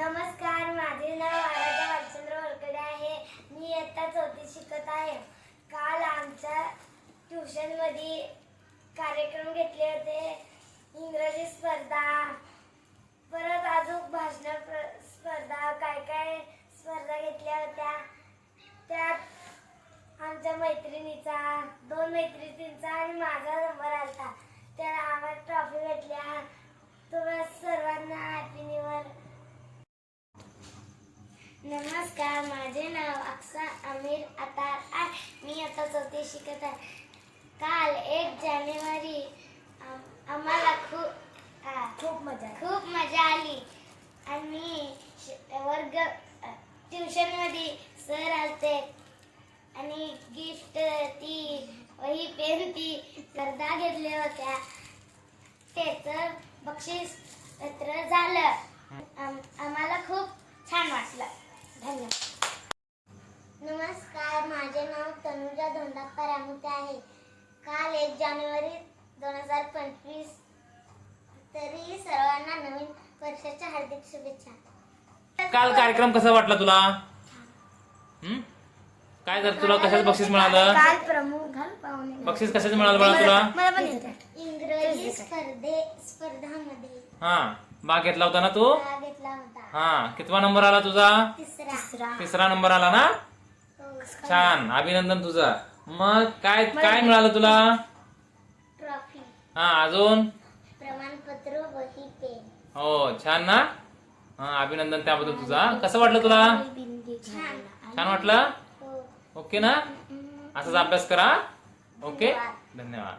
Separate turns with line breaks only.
नमस्कार माझे नाव आराध्या भालचंद्र वळकडे आहे. मी इयत्ता चौथी शिकत आहे. काल आमच्या ट्युशनमध्ये कार्यक्रम घेतले होते. इंग्रजी स्पर्धा. परत अजून भाषण स्पर्धा काय काय स्पर्धा घेतल्या होत्या. त्यात आमच्या मैत्रिणीचा दोन मैत्रिणींचा आणि माझा नंबर आलता. त्या आम्हाला ट्रॉफी भेटल्या. तुम्हाला नमस्कार माझे नाव अक्सा अमीर अतार आहे. मी आता चौथी शिकत आहे. काल एक जानेवारी आम- आम्हाला खूप आ, खूप मजा खूप मजा आली. आणि श- वर्ग ट्युशनमध्ये सर आलते. आणि गिफ्ट ती वही पेन ती स्पर्धा घेतल्या होत्या. त्याचं बक्षीस पत्र झालं. आम- आम्हाला माझे नाव तनुजा धोंडाप्पा रामुते आहे. काल एक जानेवारी दोन हजार पंचवीस तरी सर्वांना नवीन वर्षाच्या हार्दिक शुभेच्छा.
काल कार्यक्रम कसा वाटला तुला? हम्म? काय तर तुला कशाच बक्षीस मिळालं?
काल प्रमुख घाल पाहुणे.
बक्षीस कशाच मिळालं बाळा तुला?
मला पण इंग्रजी स्पर्धे स्पर्धामध्ये.
हा भाग घेतला होता ना तू?
भाग घेतला होता.
हा कितवा नंबर आला तुझा?
तिसरा
नंबर आला ना? छान. अभिनंदन तुझं. मग काय काय मिळालं तुला?
ट्रॉफी.
हा अजून?
प्रमाणपत्र वही पेन.
हो छान ना? हा अभिनंदन त्याबद्दल तुझा. कसं वाटलं तुला?
छान.
छान वाटलं?
हो.
ओके ना? असाच अभ्यास करा. ओके. धन्यवाद.